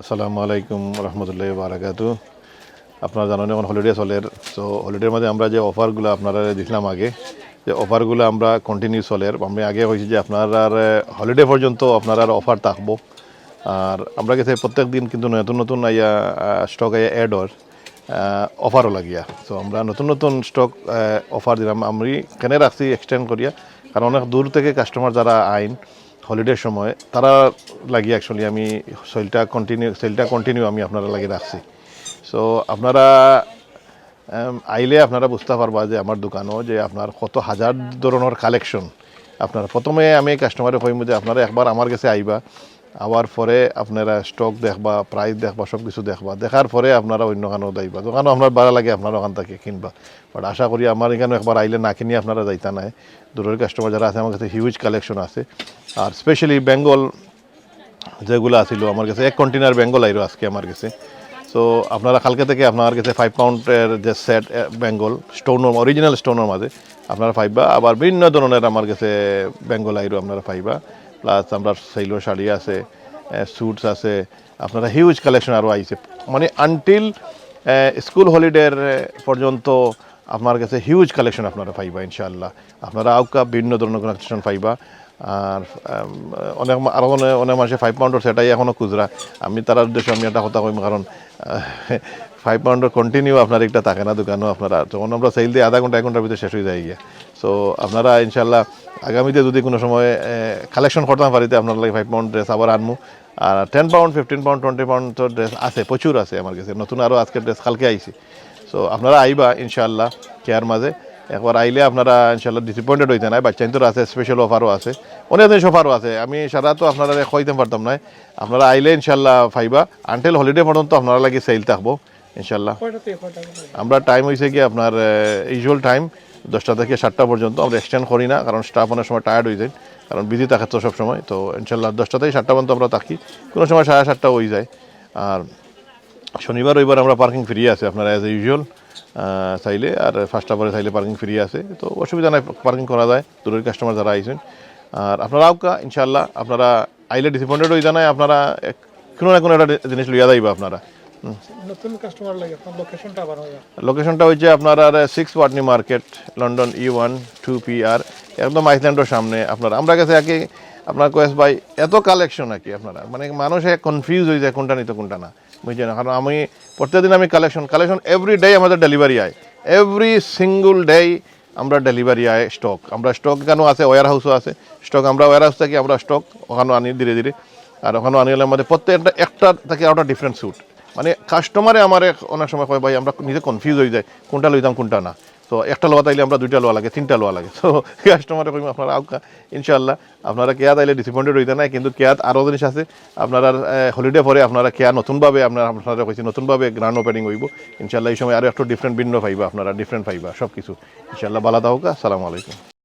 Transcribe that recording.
আসসালামু আলাইকুম রহমতুল্লাহ বারাকাতু আপনারা জানেন এখন হলিডে চলের সো হলিডের মধ্যে আমরা যে অফারগুলো আপনারা দিছিলাম আগে, যে অফারগুলো আমরা কন্টিনিউ চলের আমি আগে হয়েছি যে আপনার হলিডে পর্যন্ত আপনার অফার থাকব। আর আমরা গেছে প্রত্যেক দিন কিন্তু নতুন নতুন আইয়া স্টক আইয়া অ্যাড হর অফারও লাগিয়া। সো আমরা নতুন নতুন স্টক অফার দিলাম। আমি কেন রাখছি এক্সটেন্ড করিয়া। কারণ অনেক দূর থেকে কাস্টমার যারা আইন হলিডের সময়, তারা লাগি অ্যাকচুয়ালি আমি সেলটা কন্টিনিউ সেলটা কন্টিনিউ আমি আপনারা লাগিয়ে রাখছি। সো আপনারা আইলে আপনারা বুঝতে পারবা যে আমার দোকানও যে আপনার কত হাজার ধরনের কালেকশন আপনার প্রথমে আমি কাস্টমারে কইম যে আপনারা একবার আমার কাছে আইবা। আবার পরে আপনারা স্টক দেখবা প্রাইস দেখবা সব কিছু দেখবা। দেখার পরে আপনারা অন্য কানেও যাইবা। দোকানও আপনার ভালো লাগে, আপনার ওখান থেকে কিনবা। বাট আশা করি আমার এখানে একবার আইলে না কিনে আপনারা যাইতা নাই। দূরের কাস্টমার যারা আছে, আমার কাছে হিউজ কালেকশন আছে। আর স্পেশালি বেঙ্গল যেগুলো আছিল, আমার কাছে এক কন্টেনার বেঙ্গল আইরো আজকে আমার কাছে। সো আপনারা কালকে থেকে আপনার কাছে ফাইভ পাউন্ডের যে সেট বেঙ্গল স্টোনের অরিজিনাল স্টোনের মাঝে আপনারা পাইবা। আবার বিভিন্ন ধরনের আমার কাছে বেঙ্গল আইরো আপনারা পাইবা। প্লাস আমরা সেইলো শাড়ি আছে স্যুটস আছে, আপনারা হিউজ কালেকশন আরও আইছে। মানে আনটিল স্কুল হলিডের পর্যন্ত আপনার কাছে হিউজ কালেকশন আপনারা পাইবা, ইনশাআল্লাহ। আপনারা আউকা বিভিন্ন ধরনের কালেকশন পাইবা। আর অনেক আরও অনেক অনেক মানুষের ফাইভ পাউন্ডের সেটাই এখনও খুচরা। আমি তার উদ্দেশ্যে আমি একটা কথা কইম, কারণ ফাইভ পাউন্ডের কন্টিনিউ আপনার একটা থাকে না দোকানও আপনারা। যখন আমরা সেল দিয়ে আধা ঘণ্টা, এক ঘণ্টার ভিতরে শেষ হয়ে যায় গিয়ে। সো আপনারা ইনশাল্লাহ আগামীতে যদি কোনো সময় কালেকশন করতাম পারিতে আপনার লাগে ফাইভ পাউন্ড ড্রেস আবার আনমু। আর ten pound fifteen pound twenty pound dress আছে, প্রচুর আছে আমার কাছে। নতুন আরও আজকের ড্রেস কালকে আইছি। সো আপনারা আইবা ইনশাআল্লাহ কেয়ার মাঝে। একবার আইলে আপনারা ইনশাল্লাহ ডিসঅ্যাপয়েন্টেড হইতে নাই। বাচ্চা তো আছে স্পেশাল অফারও আছে। অনেক জিনিস অফারও আছে। আমি সারা তো আপনারা কইতে পারতাম না। আপনারা আইলে ইনশাল্লাহ ফাইবা। আনটেল হলিডে পর্যন্ত আপনারা লাগে সেল থাকব ইনশাল্লাহ? আমরা টাইম হয়েছে কি আপনার ইউজুয়াল টাইম দশটা থেকে সাতটা পর্যন্ত। আমরা এক্সটেন্ড করি না কারণ স্টাফ অনেক সময় টায়ার্ড হয়ে যায় কারণ বিজি থাকে তো সবসময়। তো ইনশাল্লাহ দশটা থেকে সাতটা পর্যন্ত আমরা থাকি। কোনো সময় সাড়ে সাতটা হয়ে যায়। আর শনিবার, রবিবার আমরা পার্কিং ফ্রি আছে আপনার অ্যাজ ইউজুয়াল চাইলে, আর ফার্স্ট আওয়ারে চাইলে পার্কিং ফ্রি আছে। তো অসুবিধা নাই পার্কিং করা যায়, দূরের কাস্টমার যারা আইছেন। আর আপনারা আউকা ইনশাল্লাহ আপনারা আইলে ডিসঅ্যাপয়েন্টেড হয়ে জানায় আপনারা কোনো না কোনো একটা জিনিস লইয়া যাইবা আপনারা। লোকেশনটা হচ্ছে আপনার R six Watney market London E one two P R একদম আইসল্যান্ডের সামনে আপনার। আমরা কাছে আগে আপনার কয়েস ভাই, এত কালেকশন আর কি আপনারা? মানে মানুষ কনফিউজ হয়ে যায় কোনটা নিতে, কোনটা না। বুঝছেন? কারণ আমি প্রত্যেকদিন আমি কালেকশন কালেকশন এভরি ডে আমাদের ডেলিভারি আয়। এভরি সিঙ্গল ডে আমরা ডেলিভারি আয় স্টক আমরা স্টক কেন আছে ওয়ার হাউসও আছে। স্টক আমরা ওয়ার হাউস থাকি, আমরা স্টক ওখানে আনি ধীরে ধীরে। আর ওখানে আনি হলে আমাদের প্রত্যেকটা, একটা থেকে একটা ডিফারেন্ট স্যুট মানে কাস্টমারে আমার অনেক সময় কয়, ভাই, আমরা নিজে কনফিউজ হয়ে যায় কোনটা লইতাম, কোনটা না। তো একটা লোয়া তাইলে আমরা দুইটা লোয়া লাগে, তিনটা লোয়া লাগে। তো কাস্টমারে কইম, আপনারা আউকা ইনশাল্লাহ আপনারা কেয়া তাইলে ডিসঅ্যাপয়েন্টেড হইতে নাই, কিন্তু কেয়াত আরও জিনিস আছে, আপনারা হলিডে পরে আপনারা কেয়া নতুনভাবে আপনারা আপনারা কইছি নতুনভাবে গ্রান্ড ওপেনিং হইব। ইনশাল্লাহ এই সময় আরও একটু ডিফারেন্ট ভিন্ন পাইবা আপনারা ডিফারেন্ট পাইবা সব কিছু ইনশাল্লাহ বালা দাহকা সালামু আলাইকুম।